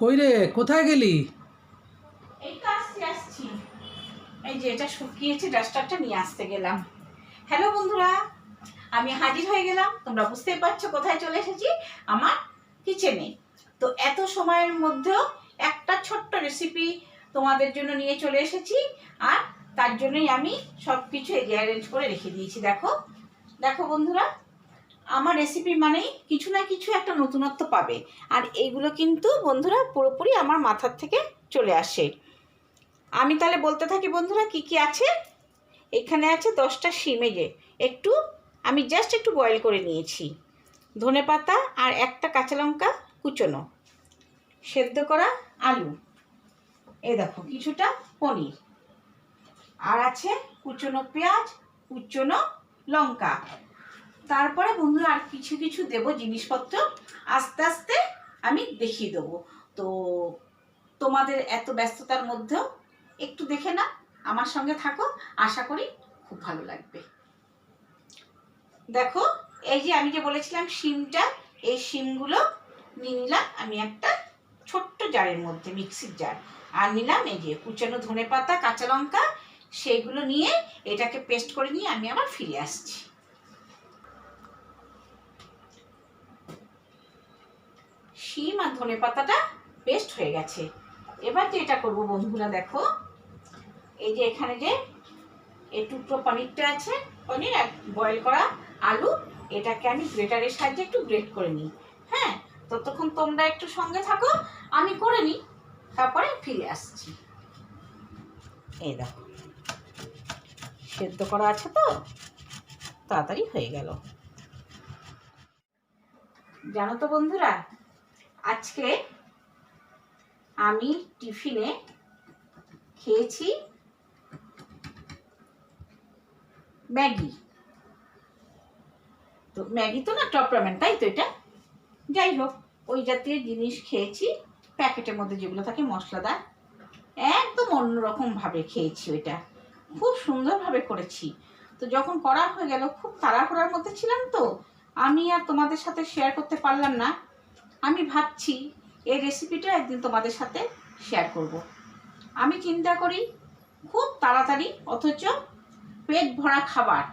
কই রে কোথায় গেলি? এই তো আসছি আসছি। এই যে, এটা শুকিয়েছে ডাস্টারটা নিয়ে আসতে গেলাম। হ্যালো বন্ধুরা, আমি হাজির হয়ে গেলাম। তোমরা বুঝতেই পারছ কোথায় চলে এসেছি? আমার কিচেনে তো এত সময়ের মধ্যেও একটা ছোট্ট রেসিপি তোমাদের জন্য নিয়ে চলে এসেছি। আর তার জন্যই আমি সব কিছু অ্যারেঞ্জ করে রেখে দিয়েছি। দেখো দেখো বন্ধুরা। আমার রেসিপি মানেই কিছু না কিছু একটা নতুনত্ব পাবে। আর এইগুলো কিন্তু বন্ধুরা পুরোপুরি আমার মাথার থেকে চলে আসে। আমি তাহলে বলতে থাকি বন্ধুরা কি কি আছে? এখানে আছে দশটা শিমে যে, একটু আমি জাস্ট একটু বয়েল করে নিয়েছি। ধনে পাতা আর একটা কাঁচা লঙ্কা কুচোনো। সেদ্ধ করা আলু। এ দেখো, কিছুটা পনির। আর আছে কুচোনো পেঁয়াজ, কুচোনো লঙ্কা। তারপরে বন্ধুরা আর কিছু কিছু দেব, জিনিসপত্র আস্তে আস্তে আমি দেখিয়ে দেবো। তো তোমাদের এত ব্যস্ততার মধ্যেও একটু দেখে না আমার সঙ্গে থাকো, আশা করি খুব ভালো লাগবে। দেখো, এই যে আমি যে বলেছিলাম শিমটা, এই শিমগুলো নিয়ে নিলাম আমি একটা ছোট্ট জারের মধ্যে, মিক্সির জার। আর নিলাম এই যে কুচানো ধনে পাতা কাঁচা লঙ্কা, সেইগুলো নিয়ে এটাকে পেস্ট করে নিয়ে আমি আবার ফিরে আসছি। শিম আর ধনে পাতাটা পেস্ট হয়ে গেছে। এবার যে এটা করব বন্ধুরা, দেখো। এই যে এখানে যে এই টুকরো পনিরটা আছে, পনির এক বয়েল করা আলু, এটাকে আমি গ্রেটারের সাহায্যে একটু গ্রেট করে নিই। হ্যাঁ ততক্ষণ তোমরা একটু সঙ্গে থাকো, আমি করে নিই, তারপরে ফিরে আসছি। এই দেখো, সেদ্ধ করা আছে তো, তাড়াতাড়ি হয়ে গেল। জানো তো বন্ধুরা আজকে আমি টিফিনে খেয়েছি ম্যাগি। তো ম্যাগি তো না টপ রামেন, তাই তো এটা? যাই হোক ওই জাতীয় জিনিস খেয়েছি, প্যাকেটের মধ্যে যেগুলো থাকে মশলাদার একদম অন্যরকমভাবে খেয়েছি ওইটা। খুব সুন্দরভাবে করেছি। তো যখন করা হয়ে গেল, খুব তাড়াহুড়ার মধ্যে ছিলাম তো। আমি আর তোমাদের সাথে শেয়ার করতে পারলাম না। আমি ভাবছি এই রেসিপিটা একদিন তোমাদের সাথে শেয়ার করব। আমি চিন্তা করি খুব তাড়াতাড়ি অথচ পেট ভরা খাবার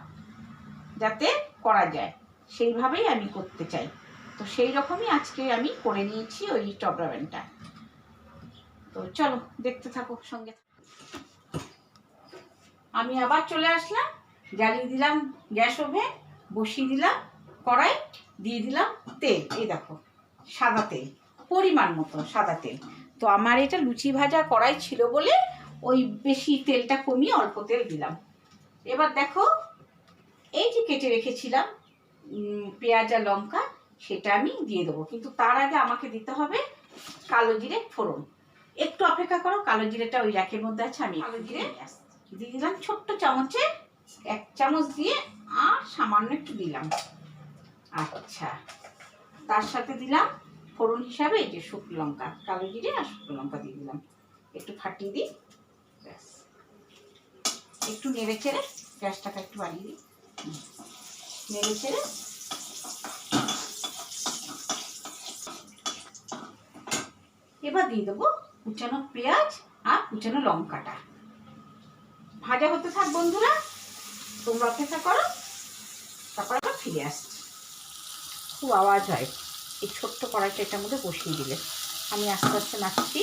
যাতে করা যায়, সেইভাবেই আমি করতে চাই তো সেই রকমই আজকে আমি করে নিয়েছি ওই টবরাবেনটা তো চলো, দেখতে থাকো সঙ্গে। আমি আবার চলে আসলাম, জ্বালিয়ে দিলাম গ্যাস ওভেন, বসিয়ে দিলাম কড়াই, দিয়ে দিলাম তেল এই দেখো সাদা তেল পরিমাণ মতো সাদা তেল। তো আমার এটা লুচি ভাজা কড়াই ছিল বলে ওই বেশি তেলটা কমিয়ে অল্প তেল দিলাম। এবার দেখো এই যে কেটে রেখেছিলাম পেঁয়াজ আর লঙ্কা সেটা আমি দিয়ে দেবো। কিন্তু তার আগে আমাকে দিতে হবে কালো জিরে ফোড়ন। একটু অপেক্ষা করো কালো জিরেটা ওই র্যাকের মধ্যে আছে আমি কালো জিরে? দিয়ে দিলাম ছোট্ট চামচে এক চামচ দিয়ে আর সামান্য একটু দিলাম। আচ্ছা। তার সাথে দিলাম ফোড়ন হিসাবে এই যে শুকনো লঙ্কা, কালো জিরে আর শুকনো লঙ্কা দিয়ে দিলাম। একটু ফাটিয়ে দিই, ব্যাস। একটু নেড়ে চেড়ে গ্যাসটাকে একটু বাড়িয়ে দিই। নেড়ে চেড়ে এবার দিয়ে দেবো কুচানো পেঁয়াজ আর কুচানো লঙ্কাটা। ভাজা হতে থাক বন্ধুরা, তোমরা অপেক্ষা করো, তারপর আবার ফিরে আসছি। খুব আওয়াজ হয়। এই ছোট্ট কড়াইটা এটার মধ্যে বসিয়ে দিলে। আমি আস্তে আস্তে নাচছি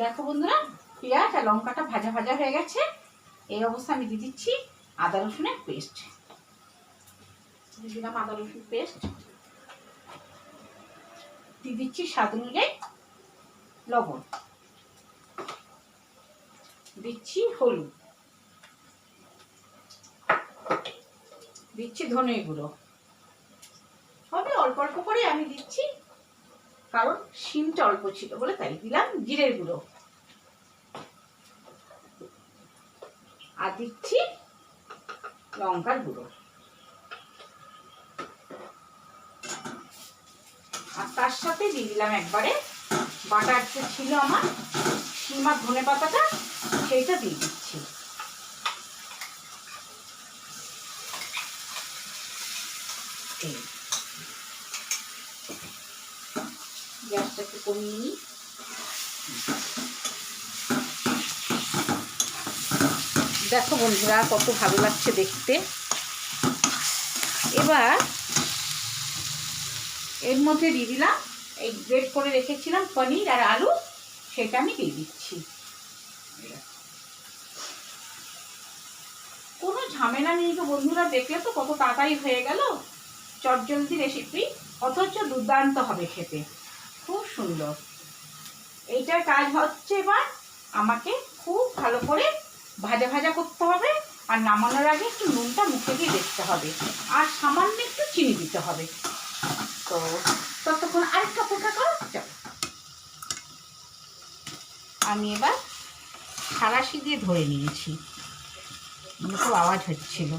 দেখো বন্ধুরা, পেঁয়াজ আর লঙ্কাটা ভাজা ভাজা হয়ে গেছে। এই অবস্থা আমি দিয়ে দিচ্ছি আদা রসুনের পেস্ট। দিয়ে দিলাম আদা রসুন পেস্ট। দিয়ে দিচ্ছি স্বাদ অনুযায়ী লবণ। দিচ্ছি হলুদ। দিচ্ছি ধনে গুঁড়ো। হবে অল্প অল্প করে আমি দিচ্ছি, কারণ শিমটা অল্প ছিল বলে তাই দিলাম জিরের গুঁড়ো। আর দিচ্ছি লঙ্কার গুঁড়ো। আর তার সাথে দিয়ে দিলাম একবারে বাটার যে ছিল আমার শিম আর ধনে পাতাটা, সেইটা দিয়ে দিচ্ছি এই গ্যাসটা একটু কমিয়ে নিই। দেখো বন্ধুরা, কত ভালো লাগছে দেখতে। এবার এর মধ্যে দিয়ে দিলাম, এই গ্রেট করে রেখেছিলাম পনির আর আলু, সেটা আমি দিয়ে দিচ্ছি। কোনো ঝামেলা নেই তো বন্ধুরা, দেখলে তো কত তাড়াতাড়ি হয়ে গেল। চটজলদি রেসিপি অথচ দুর্দান্ত হবে খেতে। খুব সুন্দর। এইটার কাজ হচ্ছে এবার আমাকে খুব ভালো করে ভাজা ভাজা করতে হবে আর নামানোর আগে একটু নুনটা মুখে দিয়ে দেখতে হবে। আর সামান্য একটু চিনি দিতে হবে। তো ততক্ষণ আরেকটু অপেক্ষা করো চলো আমি এবার সারাশি দিয়ে ধরে নিয়েছি। মানে খুব আওয়াজ হচ্ছিল।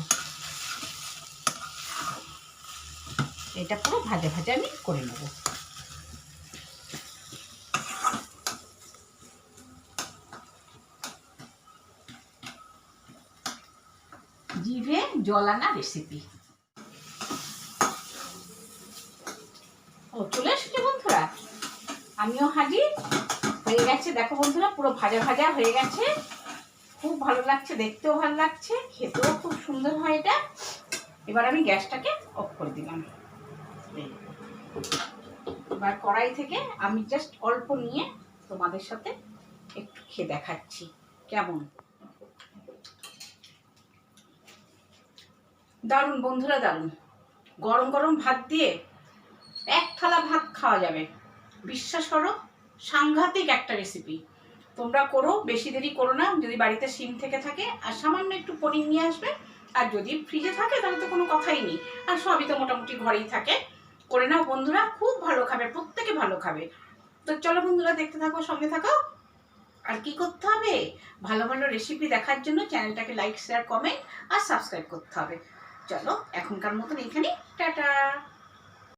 এটা পুরো ভাজা ভাজা আমি করে নেব। জিভে জলানা রেসিপি ও, চলে এসেছে বন্ধুরা। আমিও হাজির। হয়ে গেছে, দেখো বন্ধুরা, পুরো ভাজা ভাজা হয়ে গেছে। খুব ভালো লাগছে, দেখতেও ভালো লাগছে, খেতেও খুব সুন্দর হয় এটা। এবার আমি গ্যাসটাকে অফ করে দিলাম। এবার কড়াই থেকে আমি জাস্ট অল্প নিয়ে তোমাদের সাথে একটু খেয়ে দেখাচ্ছি। কেমন? দারুণ, বন্ধুরা দারুণ। গরম গরম ভাত দিয়ে এক থালা ভাত খাওয়া যাবে। বিশ্বাস করো, সাংঘাতিক একটা রেসিপি তোমরা করো, বেশি দেরি করো না, যদি বাড়িতে সিম থেকে থাকে, আর সামান্য একটু পনির নিয়ে আসবে, আর যদি ফ্রিজে থাকে, তাহলে তো কোনো কথাই নেই। আর সবই তো মোটামুটি ঘরেই থাকে। করে নাও বন্ধুরা, খুব ভালো খাবে, প্রত্যেকে ভালো খাবে। তো চলো বন্ধুরা, দেখতে থাকো, সঙ্গে থাকো। আর কি করতে হবে? ভালো ভালো রেসিপি দেখার জন্য চ্যানেলটাকে লাইক শেয়ার কমেন্ট আর সাবস্ক্রাইব করতে হবে। চলো এখনকার মতন এখানে টাটা।